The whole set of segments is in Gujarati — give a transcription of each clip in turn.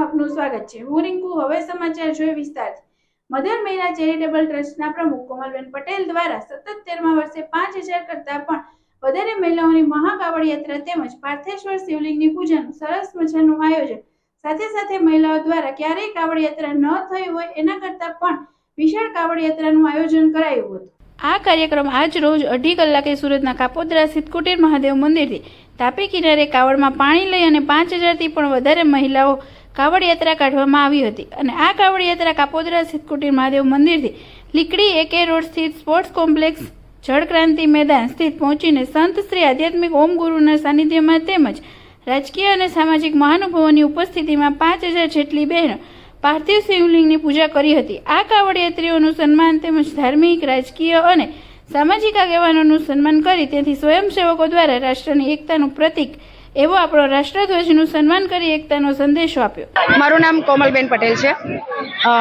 આપનું સ્વાગત છે. હું રિંકુ, હવે સમાચાર જોઈ વિસ્તારથી મધર મહિલા ચેરિટેબલ ટ્રસ્ટના પ્રમુખ કોમલબેન પટેલ દ્વારા સતત તેરમા વર્ષે પાંચ હજાર કરતા પણ વધારે મહિલાઓની મહાકાવડ યાત્રા તેમજ પાર્થેશ્વર શિવલિંગની પૂજાનું સરસ મજાનું આયોજન સાથે સાથે મહિલાઓ દ્વારા ક્યારેય કાવડ યાત્રા ન થઈ હોય એના કરતાં પણ વિશાળ કાવડ યાત્રાનું આયોજન કરાયું હતું. આ કાર્યક્રમ આજ રોજ અઢી કલાકે સુરતના કાપોદ્રા સિદ્ધકુટીર મહાદેવ મંદિરથી તાપી કિનારે કાવડમાં પાણી લઈ અને પાંચ હજારથી પણ વધારે મહિલાઓ કાવડ યાત્રા કાઢવામાં આવી હતી અને આ કાવડ યાત્રા કાપોદ્રા સિદ્ધકુટીર મહાદેવ મંદિરથી લીકડી એકે રોડ સ્થિત સ્પોર્ટ્સ કોમ્પ્લેક્સ જળક્રાંતિ મેદાન સ્થિત પહોંચીને સંત શ્રી આધ્યાત્મિક ઓમ ગુરુના સાનિધ્યમાં તેમજ રાજકીય અને સામાજિક મહાનુભાવોની ઉપસ્થિતિમાં પાંચ હજાર જેટલી બહેનો પાર્થિવ શિવલિંગની પૂજા કરી હતી. આ કાવડયાત્રીઓનું સન્માન તેમજ ધાર્મિક, રાજકીય અને સામાજિક આગેવાનોનું સન્માન કરી તેથી સ્વયંસેવકો દ્વારા રાષ્ટ્રની એકતાનું પ્રતીક એવો આપણો રાષ્ટ્રધ્વજનું સન્માન કરી એકતાનો સંદેશો આપ્યો. મારું નામ કોમલબેન પટેલ છે.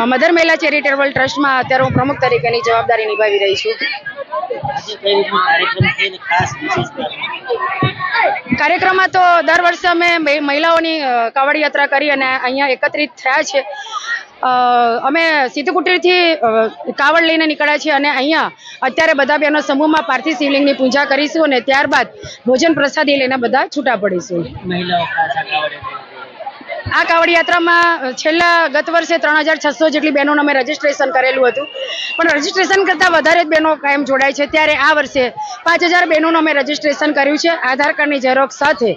મધર મહિલા ચેરિટેબલ ટ્રસ્ટમાં અત્યારે હું પ્રમુખ તરીકેની જવાબદારી નિભાવી રહી છું. કાર્યક્રમમાં તો દર વર્ષે અમે મહિ- મહિલાઓની કાવડ યાત્રા કરી અને અહીંયા એકત્રિત થયા છે. અમે સિદ્ધકુટીરથી કાવડ લઈને નીકળ્યા છીએ અને અહીંયા અત્યારે બધા બહેનો સમૂહમાં પાર્થિવ શિવલિંગની પૂજા કરીશું અને ત્યારબાદ ભોજન પ્રસાદી લઈને બધા છૂટા પડીશું. આ કાવડ આ કાવડ યાત્રામાં છેલ્લા ગત વર્ષે ત્રણ હજાર છસો જેટલી બહેનોનું અમે રજીસ્ટ્રેશન કરેલું હતું. પણ રજીસ્ટ્રેશન કરતાં વધારે જ બહેનો કાયમ જોડાય છે. ત્યારે આ વર્ષે પાંચ હજાર બહેનોનું અમે રજીસ્ટ્રેશન કર્યું છે આધાર કાર્ડની ઝેરોક્ષ સાથે.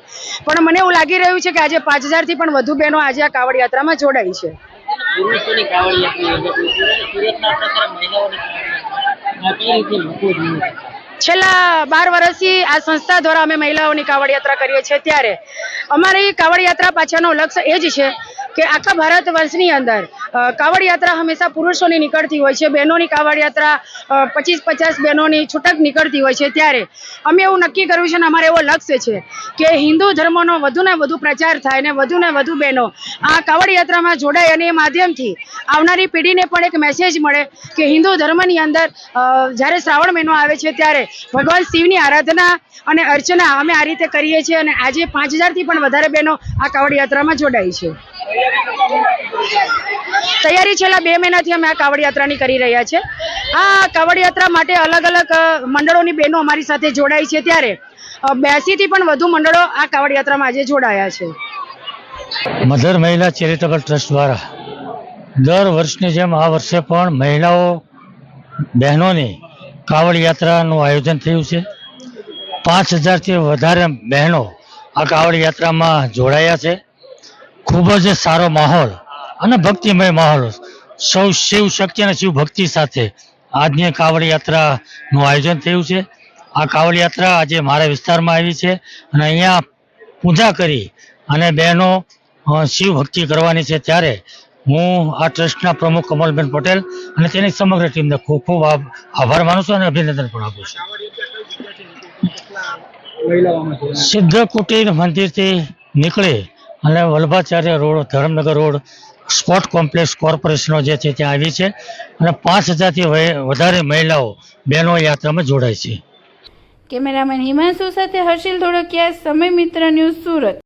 પણ મને એવું લાગી રહ્યું છે કે આજે પાંચ હજારથી પણ વધુ બહેનો આજે આ કાવડ યાત્રામાં જોડાઈ છે. પુરુષોની કાવડ યાત્રા યોજાતી સુરતના લોકો જુએ છેલ્લા બાર વર્ષથી આ સંસ્થા દ્વારા અમે મહિલાઓની કાવડ યાત્રા કરીએ છીએ ત્યારે. અમારી કાવડ યાત્રા પાછળનો લક્ષ્ય એ જ છે કે આખા ભારત વર્ષની અંદર કાવડ યાત્રા હંમેશા પુરુષોની નીકળતી હોય છે, બહેનોની કાવડ યાત્રા પચીસ પચાસ બહેનોની છૂટક નીકળતી હોય છે ત્યારે. અમે એવું નક્કી કર્યું છે અને અમારે એવો લક્ષ્ય છે કે હિન્દુ ધર્મનો વધુ ને વધુ પ્રચાર થાય ને વધુ ને વધુ બહેનો આ કાવડ યાત્રામાં જોડાય અને એ માધ્યમથી આવનારી પેઢીને પણ એક મેસેજ મળે કે હિન્દુ ધર્મની અંદર જ્યારે શ્રાવણ મહિનો આવે છે ત્યારે ભગવાન શિવની આરાધના અને અર્ચના અમે આ રીતે કરીએ છીએ અને આજે પાંચ હજારથી પણ વધારે બહેનો આ કાવડ યાત્રામાં જોડાઈ છે. તૈયારી છેલ્લા બે મહિનાથી અમે આ કાવડ યાત્રાની કરી રહ્યા છે. આ કાવડ યાત્રા માટે અલગ અલગ મંડળોની બહેનો અમારી સાથે જોડાઈ છે ત્યારે. બ્યાસી થી પણ વધુ મંડળો આ કાવડ યાત્રામાં આજે જોડાયા છે. મધર મહિલા ચેરિટેબલ ટ્રસ્ટ દ્વારા દર વર્ષની જેમ આ વર્ષે પણ મહિલાઓ, બહેનોની કાવડ યાત્રાનું આયોજન થયું છે. પાંચ હજારથી વધારે બહેનો આ કાવડ યાત્રામાં જોડાયા છે. ખૂબ જ સારો માહોલ અને ભક્તિમય માહોલ. સૌ શિવ શક્તિ અને શિવ ભક્તિ સાથે આજની કાવડ યાત્રાનું આયોજન થયું છે. આ કાવડ યાત્રા આજે મારા વિસ્તારમાં આવી છે અને અહીંયા પૂજા કરી અને બહેનો શિવ ભક્તિ કરવાની છે. ત્યારે હું આ ટ્રસ્ટના પ્રમુખ કમલબેન પટેલ અને તેની સમગ્ર ટીમને ખૂબ ખૂબ આભાર માનું છું અને અભિનંદન પણ આપું છું. સિદ્ધ કુટીર મંદિરથી નીકળી અને Vallabhacharya road, Dharamnagar road sport complex કોર્પોરેશનો જે છે ત્યાં આવી છે અને પાંચ હજારથી વધારે મહિલાઓ બહેનો યાત્રામાં જોડાય છે. કેમેરામેન હિમાંશુ સાથે હર્ષિલ ધોળકિયા, સમય મિત્ર ન્યૂઝ સુરત.